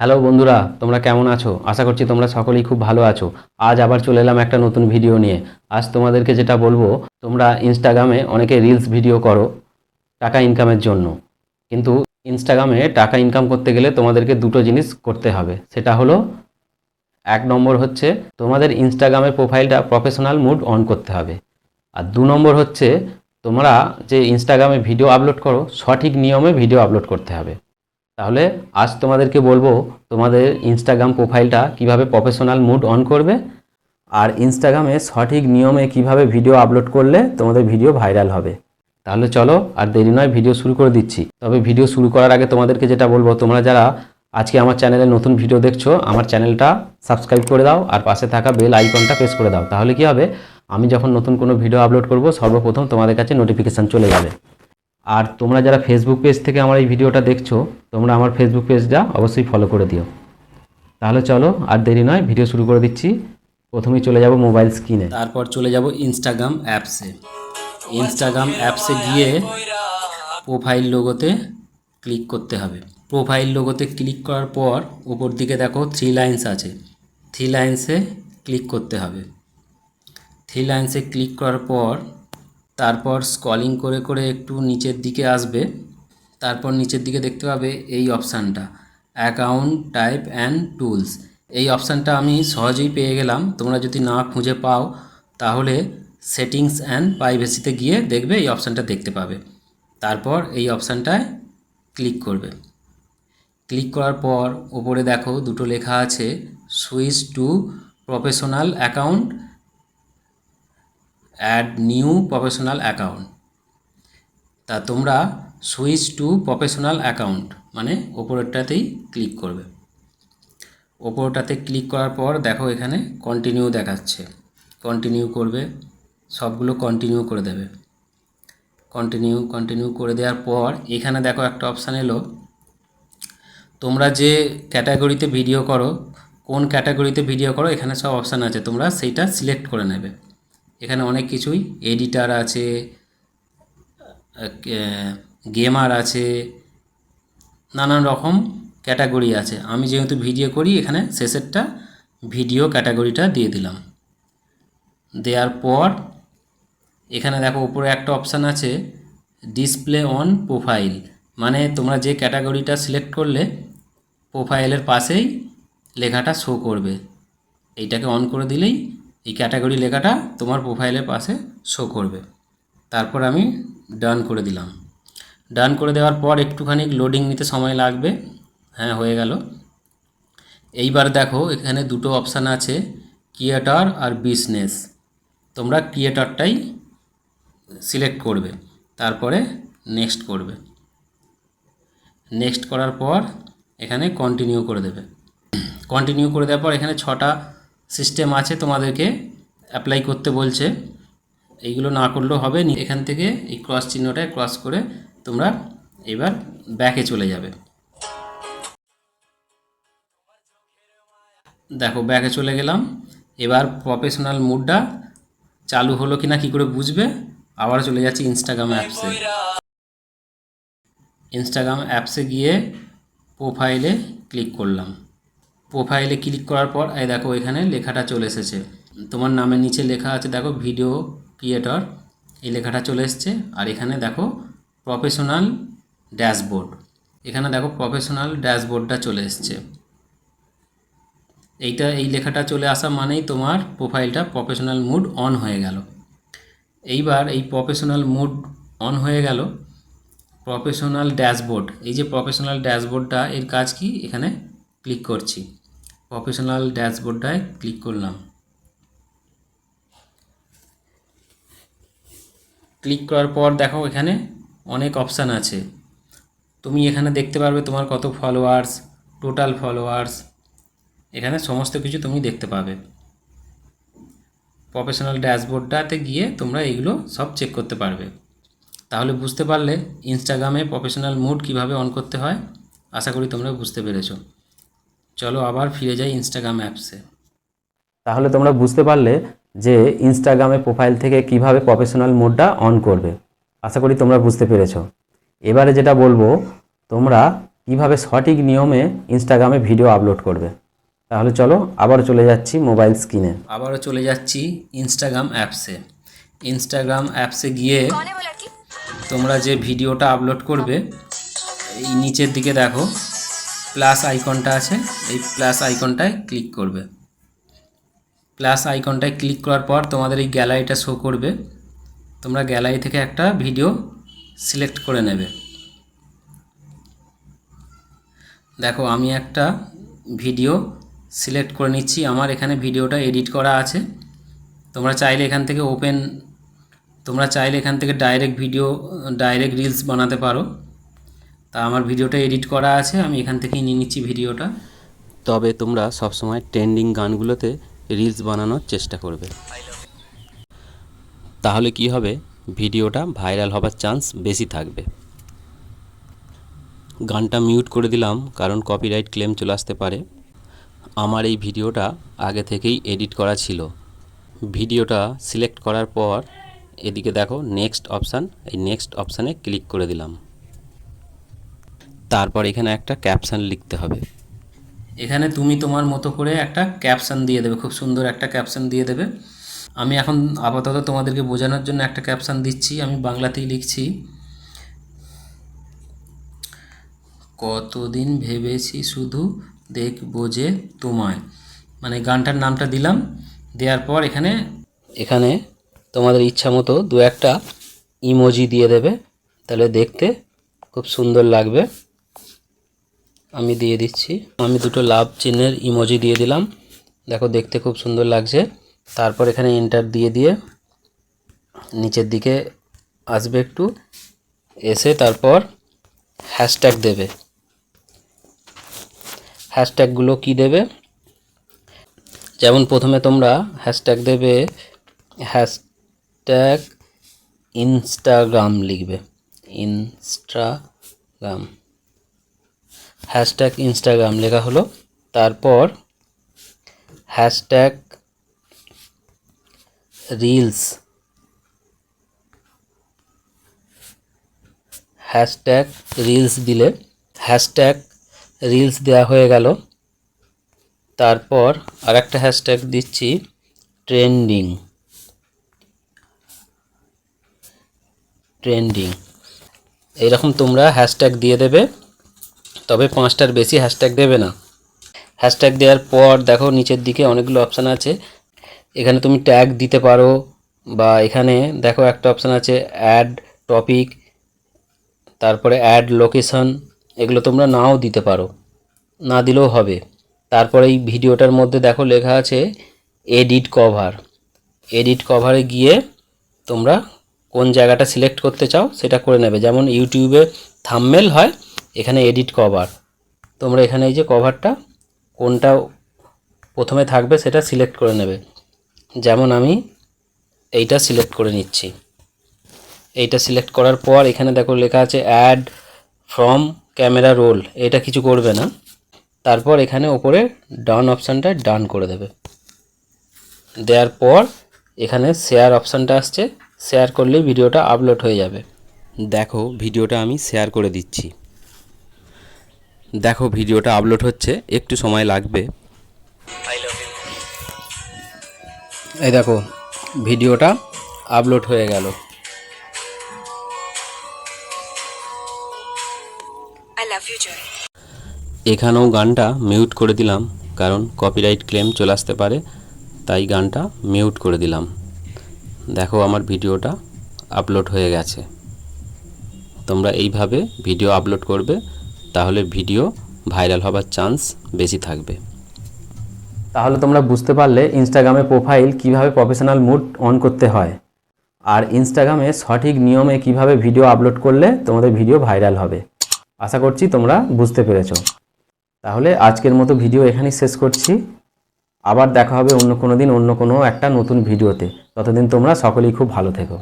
Hello বন্ধুরা, তোমরা কেমন আছো? আশা করছি তোমরা সকলেই খুব ভালো আছো। আজ আবার চলে এলাম একটা নতুন ভিডিও নিয়ে। আজ তোমাদেরকে যেটা বলব, তোমরা ইনস্টাগ্রামে অনেকে রিলস ভিডিও করো টাকা ইনকামের জন্য। কিন্তু ইনস্টাগ্রামে টাকা ইনকাম করতে গেলে তোমাদেরকে দুটো জিনিস করতে হবে। সেটা হলো, এক নম্বর হচ্ছে তোমাদের ইনস্টাগ্রামের প্রোফাইলটা প্রফেশনাল মুড অন করতে হবে। আর দু নম্বর হচ্ছে, তোমরা যে ইনস্টাগ্রামে ভিডিও আপলোড করো, সঠিক নিয়মে ভিডিও আপলোড করতে হবে। তাহলে আজ তোমাদেরকে বলব তোমাদের ইনস্টাগ্রাম প্রোফাইলটা কীভাবে প্রফেশনাল মুড অন করবে আর ইনস্টাগ্রামে সঠিক নিয়মে কীভাবে ভিডিও আপলোড করলে তোমাদের ভিডিও ভাইরাল হবে। তাহলে চলো আর দেরি নয় ভিডিও শুরু করে দিচ্ছি। তবে ভিডিও শুরু করার আগে তোমাদেরকে যেটা বলব, তোমরা যারা আজকে আমার চ্যানেলে নতুন ভিডিও দেখছ, আমার চ্যানেলটা সাবস্ক্রাইব করে দাও আর পাশে থাকা বেল আইকনটা প্রেস করে দাও। তাহলে কি হবে? আমি যখন নতুন কোনো ভিডিও আপলোড করব, সর্বপ্রথম তোমাদের কাছে নোটিফিকেশান চলে যাবে। আর তোমরা যারা ফেসবুক পেজ থেকে আমার এই ভিডিওটা দেখছ তোমরা আমার ফেসবুক পেজটা অবশ্যই ফলো করে দিও। তাহলে চলো, আর দেরি নয় ভিডিও শুরু করে দিচ্ছি। প্রথমেই চলে যাব মোবাইল স্ক্রিনে তারপর চলে যাব ইনস্টাগ্রাম অ্যাপসে ইনস্টাগ্রাম অ্যাপসে গিয়ে প্রোফাইল লোগোতে ক্লিক করতে হবে। প্রোফাইল লোগোতে ক্লিক করার পর উপর দিকে দেখো থ্রি লাইন্স আছে। থ্রি লাইন্সে ক্লিক করতে হবে। থ্রি লাইন্সে ক্লিক করার পর তারপর স্কলিং করে করে একটু নিচের দিকে আসবে। তারপর নিচের দিকে দেখতে পাবে এই অপশানটা। Account type and tools. এই অপশানটা আমি সহজেই পেয়ে গেলাম। তোমরা যদি না খুঁজে পাও, তাহলে সেটিংস অ্যান্ড প্রাইভেসিতে গিয়ে দেখবে এই অপশানটা দেখতে পাবে। তারপর এই অপশানটায় ক্লিক করবে। ক্লিক করার পর ওপরে দেখো দুটো লেখা আছে, switch to professional account, add new professional account. তা তোমরা সুইচ টু প্রফেশনাল অ্যাকাউন্ট মানে ওপরেরটাতেই ক্লিক করবে। ওপরটাতে ক্লিক করার পর দেখো এখানে কন্টিনিউ দেখাচ্ছে। কন্টিনিউ করবে, সবগুলো কন্টিনিউ করে দেবে। কন্টিনিউ কন্টিনিউ করে দেওয়ার পর এখানে দেখো একটা অপশান এলো। তোমরা যে ক্যাটাগরিতে ভিডিও করো, কোন ক্যাটাগরিতে ভিডিও করো, এখানে সব অপশান আছে। তোমরা সেইটা সিলেক্ট করে নেবে। এখানে অনেক কিছুই এডিটার আছে গেমার আছে, নানান রকম ক্যাটাগরি আছে। আমি যেহেতু ভিডিও করি, এখানে শেষেরটা ভিডিও ক্যাটাগরিটা দিয়ে দিলাম। দেওয়ার পর, এখানে দেখো উপরে একটা অপশান আছে ডিসপ্লে অন প্রোফাইল মানে তোমরা যে ক্যাটাগরিটা সিলেক্ট করলে প্রোফাইলের পাশেই লেখাটা শো করবে। এইটাকে অন করে দিলেই এই ক্যাটাগরি লেখাটা তোমার প্রোফাইলের পাশে শো করবে। তারপর আমি ডান করে দিলাম। ডান করে দেওয়ার পর একটুখানি লোডিং নিতে সময় লাগবে। হ্যাঁ হয়ে গেল। এইবার দেখো, এখানে দুটো অপশান আছে ক্রিয়েটর আর বিজনেস তোমরা ক্রিয়েটরটাই সিলেক্ট করবে, তারপরে নেক্সট করবে। নেক্সট করার পর এখানে কন্টিনিউ করে দেবে। কন্টিনিউ করে দেওয়ার পর এখানে ছটা সিস্টেম আছে তোমাদেরকে অ্যাপ্লাই করতে বলছে। এইগুলো না করলেও হবে এখান থেকে এই ক্রস চিহ্নটায় ক্রস করে তোমরা এবার ব্যাকে চলে যাবে। দেখো ব্যাকে চলে গেলাম। এবার প্রফেশনাল মুডটা চালু হলো কিনা কি করে বুঝবে? আবার চলে যাচ্ছি ইনস্টাগ্রাম অ্যাপসে ইনস্টাগ্রাম অ্যাপসে গিয়ে প্রোফাইলে ক্লিক করলাম। প্রোফাইলে ক্লিক করার পর, এই দেখো, এখানে লেখাটা চলে এসেছে। তোমার নামের নিচে লেখা আছে, দেখো ভিডিও ক্রিয়েটর এই লেখাটা চলে এসছে। আর এখানে দেখো প্রফেশনাল ড্যাশবোর্ড এখানে দেখো প্রফেশনাল ড্যাশবোর্ডটা চলে এসছে। এইটা, এই লেখাটা চলে আসা মানেই তোমার প্রোফাইলটা প্রফেশনাল মুড অন হয়ে গেল। এইবার এই প্রফেশনাল মুড অন হয়ে গেল। প্রফেশনাল ড্যাশবোর্ড এই যে প্রফেশনাল ড্যাশবোর্ডটা এর কাজ কি? এখানে ক্লিক করছি। প্রফেশনাল ড্যাশবোর্ডটায় ক্লিক করলাম। ক্লিক করার পর দেখো এখানে অনেক অপশান আছে। তুমি এখানে দেখতে পারবে তোমার কত ফলোয়ার্স টোটাল ফলোয়ার্স এখানে সমস্ত কিছু তুমি দেখতে পাবে। প্রফেশনাল ড্যাশবোর্ডটাতে গিয়ে তোমরা এগুলো সব চেক করতে পারবে। তাহলে বুঝতে পারলে ইনস্টাগ্রামে প্রফেশনাল মুড কীভাবে অন করতে হয়, আশা করি তোমরা বুঝতে পেরেছ। চলো আবার ফিরে যাই ইনস্টাগ্রাম অ্যাপসে তাহলে তোমরা বুঝতে পারলে যে ইনস্টাগ্রামে প্রোফাইল থেকে কীভাবে প্রফেশনাল মোডটা অন করবে। আশা করি তোমরা বুঝতে পেরেছ। এবারে যেটা বলব তোমরা কীভাবে সঠিক নিয়মে ইনস্টাগ্রামে ভিডিও আপলোড করবে। তাহলে চলো আবার চলে যাচ্ছি মোবাইল স্ক্রিনে আবারও চলে যাচ্ছি ইনস্টাগ্রাম অ্যাপসে ইনস্টাগ্রাম অ্যাপসে গিয়ে তোমরা যে ভিডিওটা আপলোড করবে এই নিচের দিকে দেখো প্লাস আইকনটা আছে এই প্লাস আইকনটায় ক্লিক করবে। প্লাস আইকনটায় ক্লিক করার পর তোমাদের এই গ্যালারিটা শো করবে। তোমরা গ্যালারি থেকে একটা ভিডিও সিলেক্ট করে নেবে। দেখো আমি একটা ভিডিও সিলেক্ট করে নিচ্ছি। আমার এখানে ভিডিওটা এডিট করা আছে। তোমরা চাইলে এখান থেকে ওপেন তোমরা চাইলে এখান থেকে ডাইরেক্ট ভিডিও ডাইরেক্ট রিলস বানাতে পারো। তা আমার ভিডিওটা এডিট করা আছে আমি এখান থেকেই নিয়ে নিচ্ছি ভিডিওটা তবে তোমরা সবসময় ট্রেন্ডিং গানগুলোতে রিলস বানানোর চেষ্টা করবে। তাহলে কি হবে? ভিডিওটা ভাইরাল হবার চান্স বেশি থাকবে। গানটা মিউট করে দিলাম, কারণ কপিরাইট ক্লেম চলে আসতে পারে। আমার এই ভিডিওটা আগে থেকেই এডিট করা ছিল। ভিডিওটা সিলেক্ট করার পর এদিকে দেখো নেক্সট অপশান এই নেক্সট অপশানে ক্লিক করে দিলাম। তারপর এখানে একটা ক্যাপশান লিখতে হবে। এখানে তুমি তোমার মতো করে একটা ক্যাপশান দিয়ে দেবে, খুব সুন্দর একটা ক্যাপশান দিয়ে দেবে। আমি এখন আপাতত তোমাদেরকে বোঝানোর জন্য একটা ক্যাপশান দিচ্ছি, আমি বাংলাতেই লিখছি। কতদিন ভেবেছি শুধু দেখব যে তোমায়। মানে গানটার নামটা দিলাম, দেওয়ার পর এখানে এখানে তোমাদের ইচ্ছা মতো দু একটা ইমোজি দিয়ে দেবে, তাহলে দেখতে খুব সুন্দর লাগবে। আমি দিয়ে দিচ্ছি। আমি দুটো লাভ চিহ্নের ইমোজি দিয়ে দিলাম। দেখো দেখতে খুব সুন্দর লাগছে। তারপর এখানে এন্টার দিয়ে দিয়ে নিচের দিকে আসবে একটু, এসে তারপর হ্যাশট্যাগ দেবে। হ্যাশট্যাগুলো কি দেবে? যেমন প্রথমে তোমরা হ্যাশট্যাগ দেবে হ্যাশট্যাগ ইনস্টাগ্রাম লিখবে। ইনস্টাগ্রাম হ্যাশট্যাগ ইনস্টাগ্রাম লেখা হলো। তারপর হ্যাশট্যাগ রিলস হ্যাশট্যাগ রিলস দিলে হ্যাশট্যাগ রিলস দেওয়া হয়ে গেল। তারপর আর একটা হ্যাশট্যাগ দিচ্ছি ট্রেন্ডিং ট্রেন্ডিং এইরকম তোমরা হ্যাশট্যাগ দিয়ে দেবে, তবে পাঁচটার বেশি হ্যাশট্যাগ দেবে না। হ্যাশট্যাগ দেওয়ার পর দেখো নিচের দিকে অনেকগুলো অপশান আছে। এখানে তুমি ট্যাগ দিতে পারো বা এখানে দেখো একটা অপশান আছে অ্যাড টপিক তারপরে অ্যাড লোকেশন এগুলো তোমরা নাও দিতে পারো। না দিলেও হবে। তারপরে এই ভিডিওটার মধ্যে দেখো লেখা আছে এডিট কভার এডিট কভারে গিয়ে তোমরা কোন জায়গাটা সিলেক্ট করতে চাও সেটা করে নেবে। যেমন ইউটিউবে থাম্বনেল হয়, এখানে এডিট কভার তোমরা এখানে এই যে কভারটা কোনটা প্রথমে থাকবে সেটা সিলেক্ট করে নেবে। যেমন আমি এইটা সিলেক্ট করে নিচ্ছি। এইটা সিলেক্ট করার পর এখানে দেখো লেখা আছে অ্যাড ফ্রম ক্যামেরা রোল এটা কিছু করবে না। তারপর এখানে ওপরে ডান অপশানটা ডান করে দেবে। দেওয়ার পর এখানে শেয়ার অপশানটা আসছে। শেয়ার করলেই ভিডিওটা আপলোড হয়ে যাবে। দেখো ভিডিওটা আমি শেয়ার করে দিচ্ছি। দেখো ভিডিওটা আপলোড হচ্ছে। একটু সময় লাগবে। এই দেখো ভিডিওটা আপলোড হয়ে গেল। এখানেও গানটা মিউট করে দিলাম কারণ কপিরাইট ক্লেম চলে আসতে পারে তাই গানটা মিউট করে দিলাম। দেখো আমার ভিডিওটা আপলোড হয়ে গেছে। তোমরা এইভাবে ভিডিও আপলোড করবে তাহলে ভিডিও ভাইরাল হবার চান্স বেশি থাকবে। তাহলে তোমরা বুঝতে পারলে ইনস্টাগ্রামে প্রোফাইল কীভাবে প্রফেশনাল মুড অন করতে হয়। আর ইনস্টাগ্রামে সঠিক নিয়মে কীভাবে ভিডিও আপলোড করলে তোমাদের ভিডিও ভাইরাল হবে। আশা করছি তোমরা বুঝতে পেরেছ। তাহলে আজকের মতো ভিডিও এখানেই শেষ করছি। আবার দেখা হবে অন্য কোনো দিন অন্য কোনো একটা নতুন ভিডিওতে ততদিন তোমরা সকলেই খুব ভালো থেকো।